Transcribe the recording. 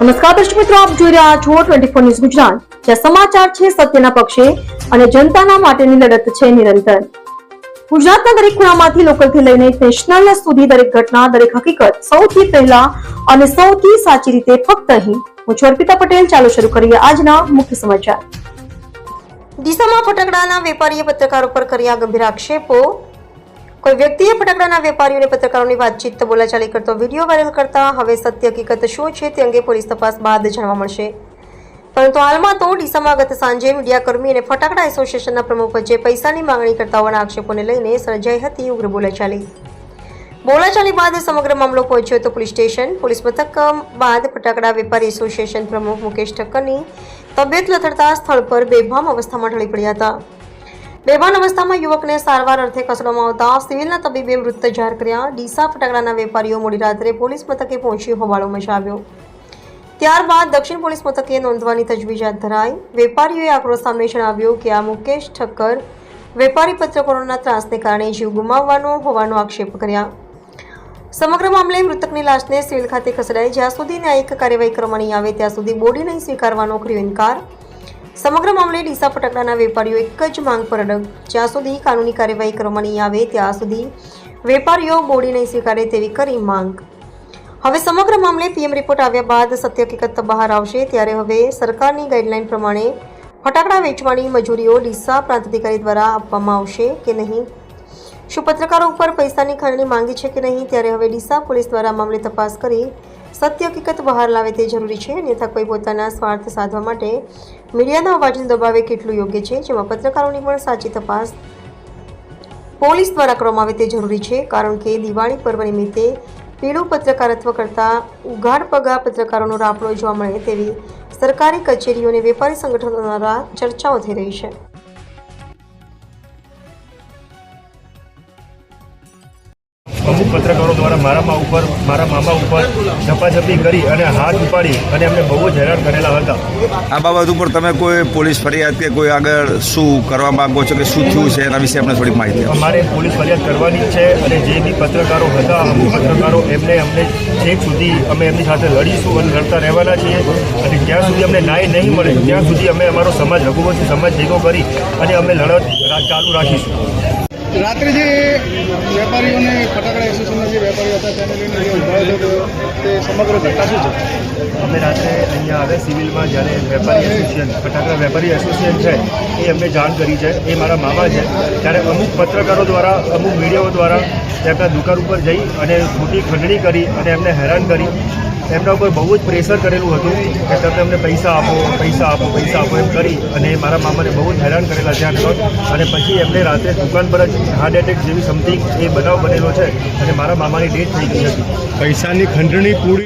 નમસ્કાર દર્શક મિત્રો, આપ જોઈ રહ્યા છો ટ્વેન્ટી ફોર ન્યૂઝ ગુજરાત. જ્યાં સમાચાર છે સત્યના પક્ષે અને જનતાના માટેની લડત છે નિરંતર. ગુજરાતના દરેક ખૂણામાંથી લોકલથી લઈને નેશનલ સુધી દરેક ઘટના, દરેક હકીકત સૌથી પહેલા અને સૌથી સાચી રીતે ફક્ત અહીં. હું છું અર્પિતા પટેલ. ચાલો શરૂ કરીએ આજના મુખ્ય સમાચાર. ડીસામાં ફટાકડાના વેપારીએ પત્રકારો પર કર્યા ગંભીર આક્ષેપો. કોઈ વ્યક્તિએ ફટાકડાના વેપારીઓને પત્રકારોની વાતચીત બોલાચાલી કરતો વીડિયો વાયરલ કરતા હવે સત્ય હકીકત શું છે તે અંગે પોલીસ તપાસ બાદ જાણવા મળશે. પરંતુ હાલમાં તો ડીસામાં ગત સાંજે મીડિયાકર્મી અને ફટાકડા એસોસિએશનના પ્રમુખ વચ્ચે પૈસાની માંગણી કરતા હોવાના આક્ષેપોને લઈને સર્જાઈ હતી ઉગ્ર બોલાચાલી. બોલાચાલી બાદ સમગ્ર મામલો પહોંચ્યો હતો પોલીસ સ્ટેશન. પોલીસ મથક બાદ ફટાકડા વેપારી એસોસિએશન પ્રમુખ મુકેશ ઠક્કરની તબિયત લથડતા સ્થળ પર બેભામ અવસ્થામાં ઢળી પડ્યા હતા. બેભાન અવસ્થામાં યુવકને સારવાર અર્થે ખસેડવામાં આવતા સિવિલના તબીબે મૃત જાહેર કર્યા. ડીસા ફટાકડાના વેપારીઓ મોડી રાત્રે પોલીસ મથકે પહોંચી હોબાળો મચાવ્યો. ત્યારબાદ દક્ષિણ પોલીસ મથકે નોંધવાની તજવીજ હાથ ધરાઈ. વેપારીઓએ આક્રોશ સામે જણાવ્યું કે આ મુકેશ ઠક્કર વેપારી પત્રકારોના ત્રાસને કારણે જીવ ગુમાવવાનો હોવાનો આક્ષેપ કર્યા. સમગ્ર મામલે મૃતકની લાશને સિવિલ ખાતે ખસેડાઈ. જ્યાં સુધી ન્યાયિક કાર્યવાહી કરવામાં નહીં આવે, ત્યાં સુધી બોડી નહીં સ્વીકારવાનો કર્યો ઇનકાર. સમગ્ર મામલે ડીસા ફટાકડાના વેપારીઓ એક જ માંગ પર અડગ. જ્યાં સુધી કાનૂની કાર્યવાહી કરવામાં નહીં આવે, ત્યાં સુધી વેપારીઓ બોડી નહીં સ્વીકારે તેવી કરી માંગ. હવે સમગ્ર મામલે પીએમ રિપોર્ટ આવ્યા બાદ સત્ય હકીકત બહાર આવશે, ત્યારે હવે સરકારની ગાઈડલાઈન પ્રમાણે ફટાકડા વેચવાની મજૂરીઓ ડીસા પ્રાંત અધિકારી દ્વારા આપવામાં આવશે કે નહીં? શું પત્રકારો ઉપર પૈસાની ખંડણી માંગી છે કે નહીં? ત્યારે હવે ડીસા પોલીસ દ્વારા મામલે તપાસ કરી સત્ય હકીકત બહાર લાવે તે જરૂરી છે અન્યથા કોઈ પોતાના સ્વાર્થ સાધવા માટે મીડિયાના અવાજને દબાવે કેટલું યોગ્ય છે? જેમાં પત્રકારોની પણ સાચી તપાસ પોલીસ દ્વારા કરવામાં આવે તે જરૂરી છે, કારણ કે દિવાળી પર્વ નિમિત્તે પીળું પત્રકારત્વ કરતા ઉઘાડ પગા પત્રકારોનો રાફડો જોવા મળે તેવી સરકારી કચેરીઓ અને વેપારી સંગઠનો દ્વારા ચર્ચાઓ થઈ રહી છે. અમુક પત્રકારો દ્વારા મારામાં ઉપર મારા મામા ઉપર ઝપાઝપી કરી અને હાથ ઉપાડી અને એમને બહુ જ હેરાન કરેલા હતા. આ બાબત ઉપર તમે કોઈ પોલીસ ફરિયાદ કે કોઈ આગળ શું કરવા માંગો છો કે શું થયું છે એના વિશે અમને થોડીક માહિતી અમારે પોલીસ ફરિયાદ કરવાની છે અને જે બી પત્રકારો હતા અમુક પત્રકારો એમને અમને છેક સુધી અમે એમની સાથે લડીશું અને લડતા રહેવાના છીએ અને જ્યાં સુધી અમને ન્યાય નહીં મળે ત્યાં સુધી અમે અમારો સમાજ રઘુવંશી સમાજ ભેગો કરી અને અમે લડત ચાલુ રાખીશું. રાત્રે જે વેપારીઓને ફટાકડા એસોસિએશનના જે વેપારીઓ હતા, તેને લઈને જે ઊભા હતો, તે સમગ્ર ઘટના શું છે? અમે રાત્રે અહીંયા આવે સિવિલમાં, જ્યારે વેપારી એસોસિએશન, ફટાકડા વેપારી એસોસિએશન છે, એ અમને જાણ કરી છે. એ મારા મામા છે. ત્યારે અમુક પત્રકારો દ્વારા, અમુક મીડિયાઓ દ્વારા તેમના દુકાન ઉપર જઈ અને ખોટી ખંડણી કરી અને એમને હેરાન કરી. એમના ઉપર બહુ જ પ્રેશર કરેલું હતું કે તમે અમને પૈસા આપો પૈસા આપો પૈસા આપો એમ કરી અને મારા મામાને બહુ જ હેરાન કરેલા ત્યાં આગળ. અને પછી એમને રાત્રે દુકાન પર જ હાર્ટ એટેક જેવી સમથિંગ એ બનાવ બનેલો છે અને મારા મામાની ડેથ થઈ ગઈ હતી. પૈસાની ખંડણી પૂરી